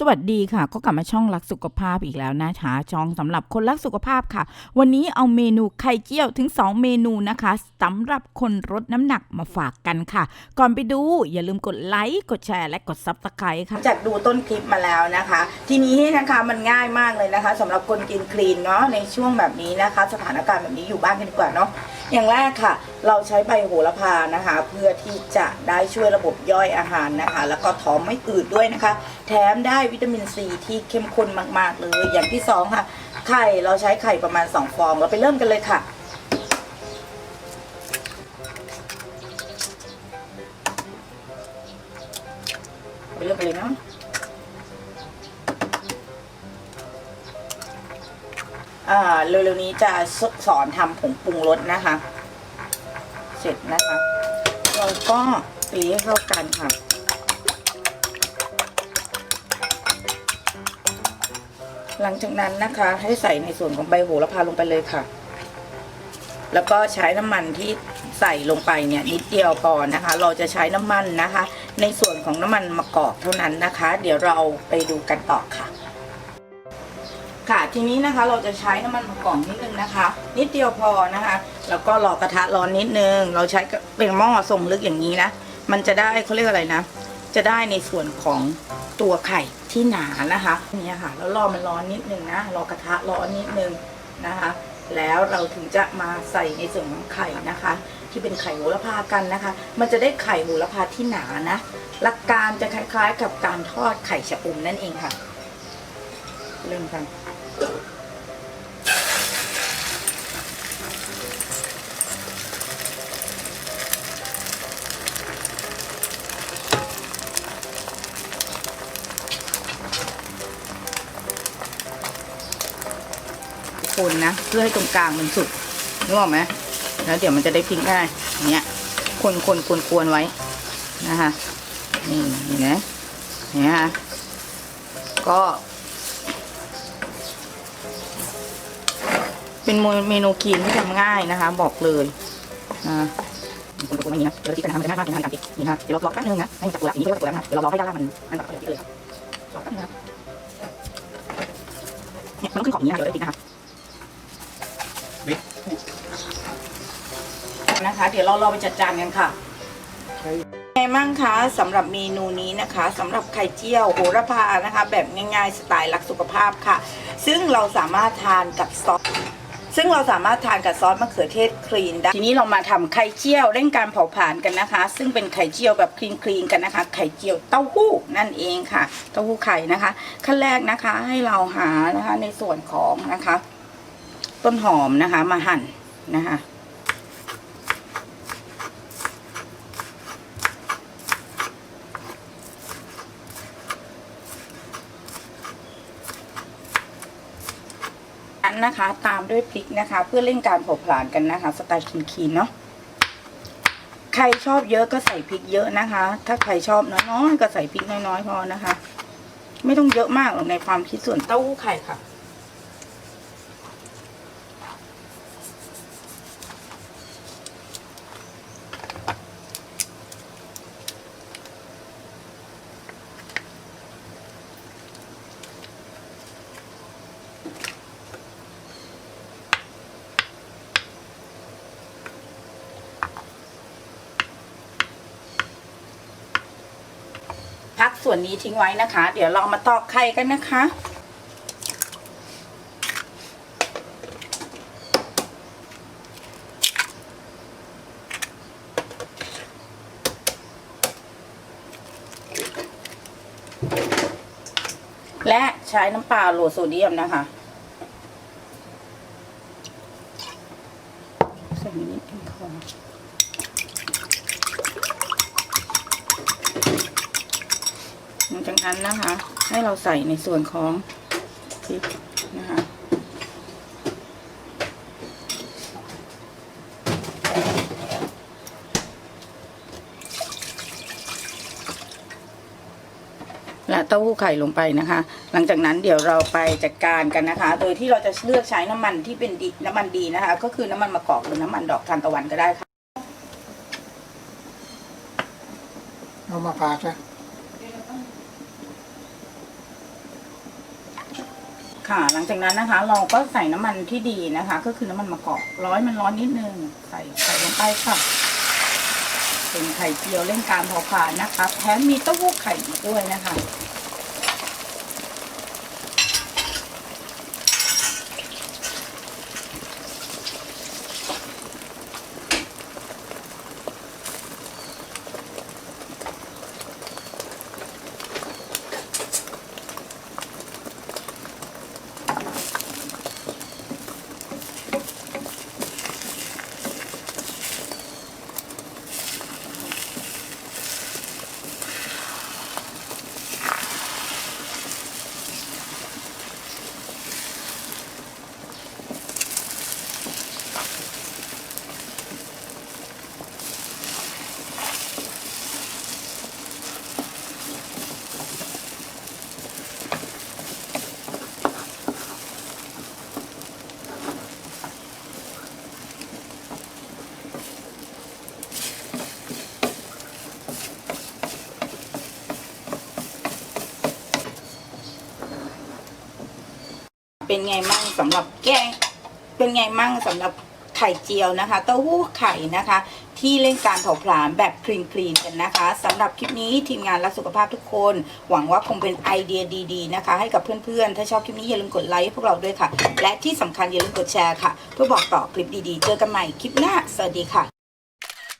สวัสดีค่ะ ก็กลับมาช่องรักสุขภาพอีกแล้วนะคะช่องสำหรับคนรักสุขภาพค่ะ วันนี้เอาเมนูไข่เจียวถึง 2 เมนูนะคะสำหรับคนลดน้ำหนักมาฝากกันค่ะ ก่อนไปดูอย่าลืมกดไลค์กดแชร์และกดซับสไครต์ค่ะ จากดูต้นคลิปมาแล้วนะคะ ทีนี้นะคะมันง่ายมากเลยนะคะสำหรับคนกินคลีนเนาะในช่วงแบบนี้นะคะ สถานการณ์แบบนี้อยู่บ้านกันดีกว่าเนาะ อย่างแรกค่ะ เราใช้ใบโหระพานะคะ เพื่อที่จะได้ช่วยระบบย่อยอาหารนะคะ แล้วก็ท้องไม่อืดด้วยนะคะ แถมได้วิตามินซีที่เข้มข้นมากๆเลย อย่างที่สองค่ะ ไข่เราใช้ไข่ประมาณ 2 ฟอง เราไปเริ่มกันเลยค่ะไปเริ่มกันเลยเนาะ เร็วๆนี้จะสอนทำผงปรุงรสนะคะ เสร็จนะคะ เราก็ตีให้เข้ากันค่ะหลังจากนั้นนะคะ ให้ใส่ในส่วนของใบโหระพาลงไปเลยค่ะ แล้วก็ใช้น้ำมันที่ใส่ลงไปเนี่ยนิดเดียวพอนะคะ เราจะใช้น้ำมันนะคะ ในส่วนของน้ำมันมะกอกเท่านั้นนะคะ เดี๋ยวเราไปดูกันต่อค่ะ ค่ะทีนี้นะคะเราจะใช้น้ำมันมะกอกนิดนึงนะคะ นิดเดียวพอนะคะ แล้วก็รอกระทะร้อนนิดนึง เราใช้เป็นหม้อทรงลึกอย่างนี้นะ มันจะได้เขาเรียกอะไรนะ จะได้ในส่วนของตัวไข่ที่หนานะคะนี่ค่ะ แล้วรอมันร้อนนิดนึงนะรอกระทะร้อนนิดนึงนะคะ แล้วเราถึงจะมาใส่ในส่วนของไข่นะคะ ที่เป็นไข่โหระพากันนะคะ มันจะได้ไข่โหระพาที่หนานะหลักการจะคล้ายๆ กับการทอดไข่ชะอมนั่นเองค่ะ เริ่มกัน คนนะเพื่อให้ตรงกลางมันสุกนึกออกไหมแล้วเดี๋ยวมันจะได้พลิกได้อย่างเนี้ยคนคนควรควรไว้นะคะนี่เห็นไหมเนี่ยค่ะก็ เป็นเมนูคลีนที่ทำง่ายนะคะ บอกเลยนะคนคนนี้นะเดี๋ยวที่จะทำจะง่ายมากในการกินนี่นะเดี๋ยวเรารอแป๊บนึงนะให้มันจับตัวอย่างนี้เรียกว่าตัวแล้วนะเดี๋ยวเรารอให้ด้านล่างมันมันแบบนี้เลยครับรอแป๊บนึงนะเนี่ยมันต้องขึ้นขอบนี้นะเดี๋ยวได้กินนะคะนะคะ เดี๋ยวเรารอไปจัดจานกันค่ะไงมั่งคะสำหรับเมนูนี้นะคะสำหรับไข่เจียวโหระพานะคะ แบบง่ายๆสไตล์รักสุขภาพค่ะ ซึ่งเราสามารถทานกับซอส ซึ่งเราสามารถทานกับซอสมะเขือเทศคลีนได้ทีนี้เรามาทำไข่เจียวเร่งการเผาผลาญกันนะคะ ซึ่งเป็นไข่เจียวแบบคลีนคลีนๆกันนะคะ ไข่เจียวเต้าหู้นั่นเองค่ะ เต้าหู้ไข่นะคะ ขั้นแรกนะคะให้เราหานะคะในส่วนของนะคะ ต้นหอมนะคะ มาหั่นนะคะ นะคะ ตามด้วยพริกนะคะ เพื่อเล่นการเผาผลาญกันนะคะ สไตล์คีนเนาะใครชอบเยอะก็ใส่พริกเยอะนะคะ ถ้าใครชอบน้อยๆก็ใส่พริกน้อยๆพอนะคะ ไม่ต้องเยอะมากหรอกในความคิดส่วนเต้าหู้ไข่ค่ะ พักส่วนนี้ทิ้งไว้นะคะ เดี๋ยวเรามาตอกไข่กันนะคะ และใช้น้ำปลาโลโซเดียมนะคะใส่นิดนึงพอ หลังจาก นั้นนะคะ ให้เราใส่ในส่วนของพริกนะคะและเต้าหู้ไข่ลงไปนะคะ หลังจากนั้นเดี๋ยวเราไปจัดการกันนะคะ โดยที่เราจะเลือกใช้น้ำมันที่เป็นดีน้ำมันดีนะคะ ก็คือน้ำมันมะกอกหรือน้ำมันดอกทานตะวันก็ได้ค่ะเอามาฝากนะ ค่ะ หลังจากนั้นนะคะ เราก็ใส่น้ำมันที่ดีนะคะ ก็คือน้ำมันมะกอกร้อยมันร้อนนิดนึงใส่ใส่ลงไปค่ะเป็นไข่เจียวเล่นการเผาผลาญนะคะแถมมีเต้าหู้ไข่มาด้วยนะคะ เป็นไงมั่งสำหรับแกงเป็นไงมั่งสำหรับไข่เจียวนะคะ เต้าหู้ไข่นะคะ ที่เล่นการเผาผลาญแบบคลีนคลีนกันนะคะสำหรับคลิปนี้ทีมงานรักสุขภาพทุกคน หวังว่าคงเป็นไอเดียดีๆนะคะ ให้กับเพื่อนๆ ถ้าชอบคลิปนี้อย่าลืมกดไลค์พวกเราด้วยค่ะ และที่สำคัญอย่าลืมกดแชร์ค่ะ เพื่อบอกต่อคลิปดีๆ เจอกันใหม่คลิปหน้า สวัสดีค่ะ